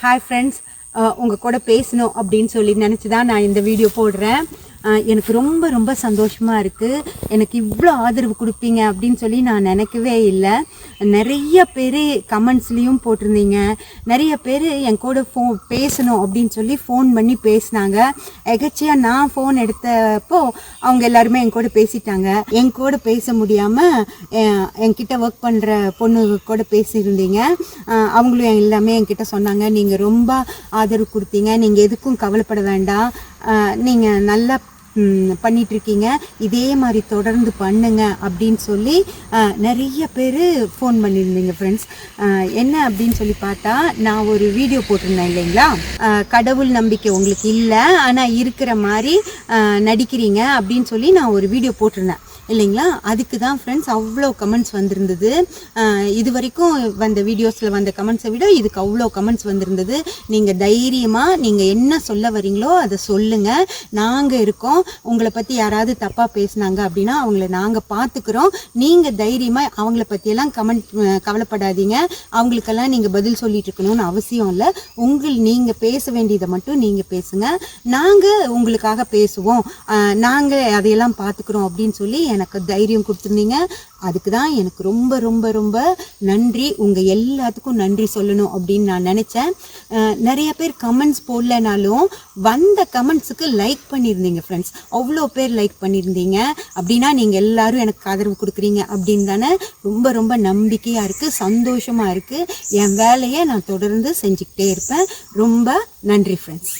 Hi friends உங்கள் கூட பேசணும் அப்படின்னு சொல்லி நினச்சி தான் நான் இந்த வீடியோ போடுறேன். எனக்கு ரொம்ப ரொம்ப சந்தோஷமாக இருக்குது எனக்கு இவ்வளோ ஆதரவு கொடுப்பீங்க அப்படின்னு சொல்லி நான் நினைக்கவே இல்லை. நிறைய பேர் கமெண்ட்ஸ்லேயும் போட்டிருந்தீங்க. நிறைய பேர் என் கூட ஃபோ பேசணும் அப்படின்னு சொல்லி ஃபோன் பண்ணி பேசினாங்க. எகச்சியாக நான் ஃபோன் எடுத்தப்போ அவங்க எல்லாருமே என் கூட பேசிட்டாங்க. என் கூட பேச முடியாமல் என்கிட்ட ஒர்க் பண்ணுற பொண்ணு கூட பேசியிருந்தீங்க. அவங்களும் எல்லாமே என்கிட்ட சொன்னாங்க நீங்கள் ரொம்ப ஆதரவு கொடுத்தீங்க. நீங்கள் எதுக்கும் கவலைப்பட வேண்டாம். நீங்கள் நல்லா பண்ணிகிட்ருக்கீங்க இதே மாதிரி தொடர்ந்து பண்ணுங்க அப்படின்னு சொல்லி நிறைய பேர் ஃபோன் பண்ணியிருந்தீங்க ஃப்ரெண்ட்ஸ் என்ன அப்படின்னு சொல்லி பார்த்தா நான் ஒரு வீடியோ போட்டிருந்தேன் இல்லைங்களா? கடவுள் நம்பிக்கை உங்களுக்கு இல்லை ஆனால் இருக்கிற மாதிரி நடிக்கிறீங்க அப்படின்னு சொல்லி நான் ஒரு வீடியோ போட்டிருந்தேன். இல்லைங்களா? அதுக்கு தான் ஃப்ரெண்ட்ஸ் அவ்வளோ கமெண்ட்ஸ் வந்திருந்தது. இது வரைக்கும் வந்த வீடியோஸில் வந்த கமெண்ட்ஸை விட இதுக்கு அவ்வளோ கமெண்ட்ஸ் வந்திருந்தது. நீங்கள் தைரியமாக நீங்கள் என்ன சொல்ல வரீங்களோ அதை சொல்லுங்கள் நாங்கள் இருக்கோம். உங்களை பற்றி யாராவது தப்பாக பேசுனாங்க அப்படின்னா அவங்கள நாங்கள் பார்த்துக்குறோம் நீங்கள் தைரியமாக அவங்கள பற்றியெல்லாம் கமெண்ட் கவலைப்படாதீங்க. அவங்களுக்கெல்லாம் நீங்கள் பதில் சொல்லிட்டு இருக்கணும்னு அவசியம் இல்லை. உங்கள் நீங்கள் பேச வேண்டியதை மட்டும் நீங்கள் பேசுங்க. நாங்கள் உங்களுக்காக பேசுவோம். நாங்கள் அதையெல்லாம் பார்த்துக்குறோம் அப்படின்னு சொல்லி எனக்கு தைரியம் கொடுத்துருந்தீங்க. அதுக்கு தான் எனக்கு ரொம்ப ரொம்ப ரொம்ப நன்றி. உங்கள் எல்லாத்துக்கும் நன்றி சொல்லணும் அப்படின்னு நான் நினச்சேன். நிறைய பேர் கமெண்ட்ஸ் போடலனாலும் வந்த கமெண்ட்ஸுக்கு லைக் பண்ணியிருந்தீங்க ஃப்ரெண்ட்ஸ் அவ்வளோ பேர் லைக் பண்ணியிருந்தீங்க. அப்படின்னா நீங்கள் எல்லோரும் எனக்கு ஆதரவு கொடுக்குறீங்க அப்படின்னு தானே ரொம்ப ரொம்ப நம்பிக்கையாக இருக்குது சந்தோஷமாக இருக்குது என் வேலையை நான் தொடர்ந்து செஞ்சுக்கிட்டே இருப்பேன். ரொம்ப நன்றி ஃப்ரெண்ட்ஸ்